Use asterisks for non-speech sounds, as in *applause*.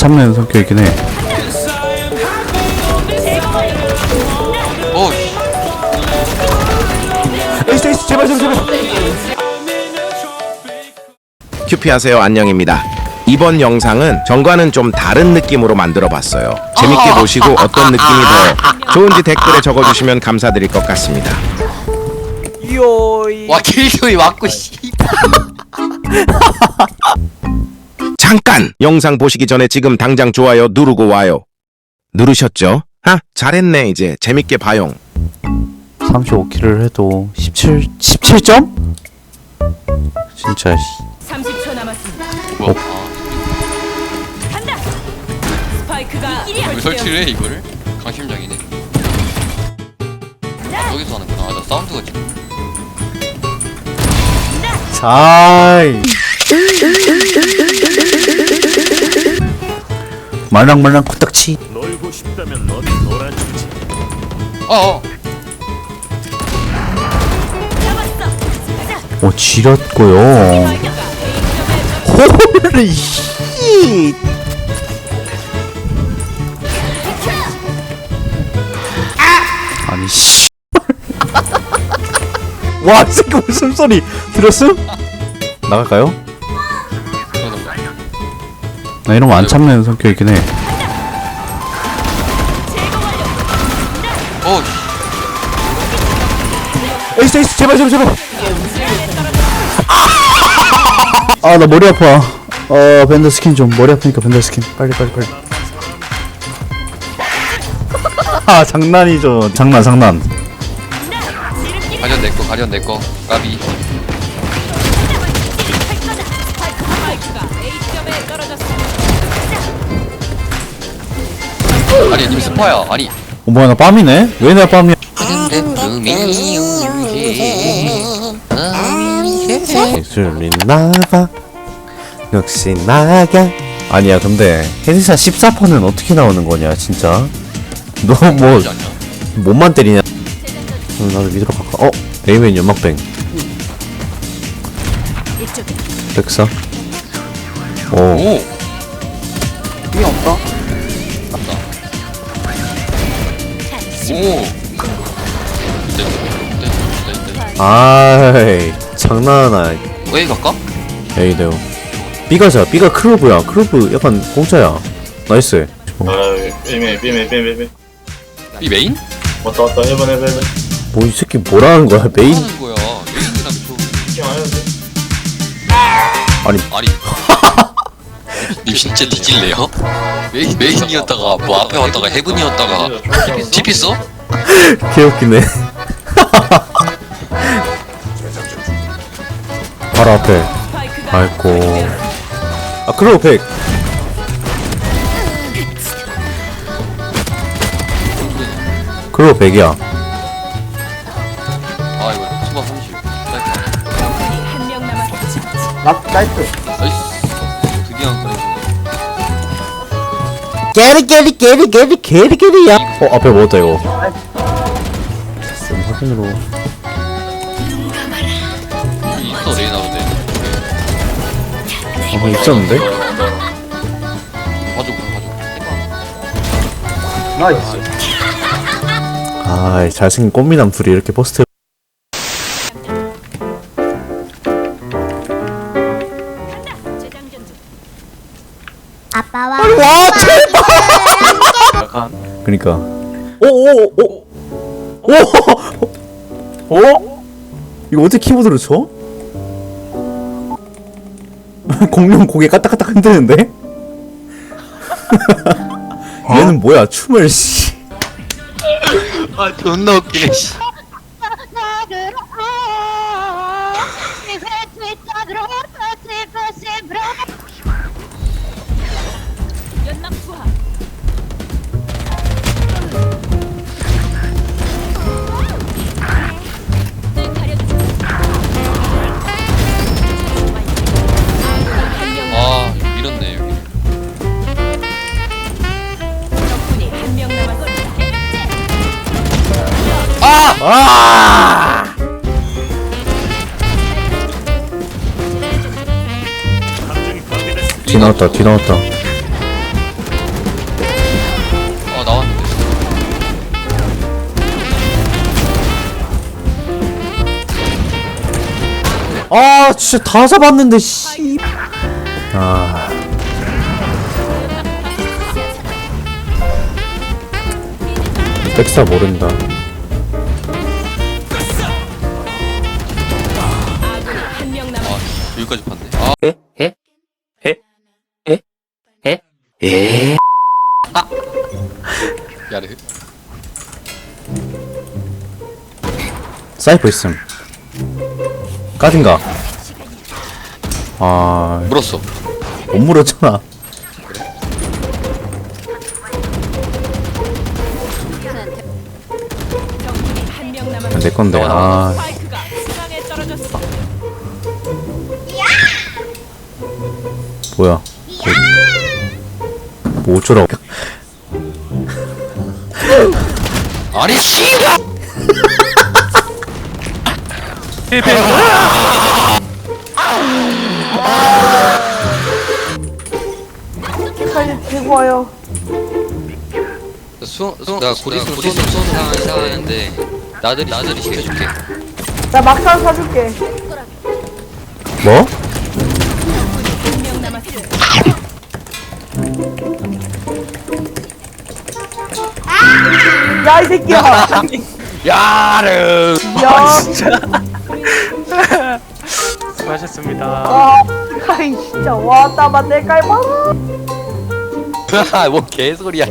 참는 성격이긴 해. 어, 씨. 에이스 에이스 제발 제발 제발. 큐피하세요 안녕입니다. 이번 영상은 전과는 좀 다른 느낌으로 만들어 봤어요. 재밌게 보시고 어떤 느낌이 더 좋은지 댓글에 적어주시면 감사드릴 것 같습니다. 와, 킬조이 맞고, 씨. 잠깐! 영상 보시기 전에 지금 당장 좋아요 누르고 와요. 누르셨죠? 아, 잘했네 이제 재밌게 봐용. 35킬을 해도 17 17점? 진짜 씨. 30초 남았습니다. 뭐야? 간다. 스파이크가 왜 설치를 해, 이거를? 강심장이네. 아, 여기서 하는구나. 아, 나 사운드가 지금. 자이. 말랑말랑 코딱지. 놀고 싶다면 어디 놀아주지. 어, 어. 가자. 오 지렸고요. 씨. 아니 씨. 와, 이 새끼 무슨 소리 들었음? 나갈까요? 나 이런 거 안 참는 성격이긴 해. 어, 씨. 에이스 에이스 제발 제발 제발. 아 나 머리 아파. 어 밴드 스킨 좀 머리 아프니까 밴드 스킨 빨리 빨리 빨리. 아 장난이죠. 장난 장난. 가련 내꺼, 가련 내꺼. 까비. 아니, 님 스파야. 아니. 어 뭐야 나 빰이네? 왜 내가 빰이야? 나가 역시 나가 아니야 근데 헤드샷 14%는 어떻게 나오는 거냐 진짜 너 뭐. 몸만 때리냐 음, 나도 믿으러 갈까? 어? 에이맨 연막뱅 이쪽에 백사 오 오! 아이 장난하나 왜 갈까? 에이 네오 B가자 B가 크로브야 크로브 약간 공짜야 나이스 아, 삐메, 삐메, 삐메, 삐메. 이 메인? 왔다, 왔다, 1번, 1번, 1번. 뭐 이 새끼 뭐라는 거야 메인 하는 거야. 메인이랑 돼? 아니 아니. *laughs* 님 진짜 뒤질래요? 메인, 메인이었다가 뭐 앞에 왔다가 헤븐이었다가 TP 써? 개웃기네 바로 앞에 아이고 아 크로브 100 크로브 100이야 아 이거 수박 30. 적군이 한명 남았습니다. 나이스. 드디어. 깨리 깨리 깨리 깨리 깨리 깨리야 어 앞에 먹었다 이거 좀 확인으로 이 있어 레이나인데. 어 있었는데? 봐줘 봐줘. 아 잘생긴 꽃미남 둘이 이렇게 포스트 그니까 오오오 오 오! 어? 이거 어떻게 키보드로 쳐? *laughs* 공룡 고개 까딱까딱 흔드는데? *laughs* 얘는 뭐야 춤을 씨 아 존나 웃기네. 씨. 뒤 나왔다 뒤 나왔다 어 나왔는데 아 진짜 다 잡았는데 씨. 아. 백사 모른다. 아 여기까지 봤네 아 에? 에? 에? 야래 사이퍼 있음. 까진가? 아, 물었어 못 물었잖아. 내 건데. 아, 스파이크가 중앙에 떨어졌어. 뭐야? 뭐, 뭐 어쩌라고? 아니 씨발 들고 와요. 수, 수, 나곧 있으면 곧 있으면 수업 상황 이상하는데 나들이 나들이 시켜줄게 나 막상 사줄게. 뭐? 야 이 새끼야. *laughs* 야르 야. *laughs* 수고하셨습니다. 와. 아이 진짜 와나 만날 깔봐. 뭐 개소리야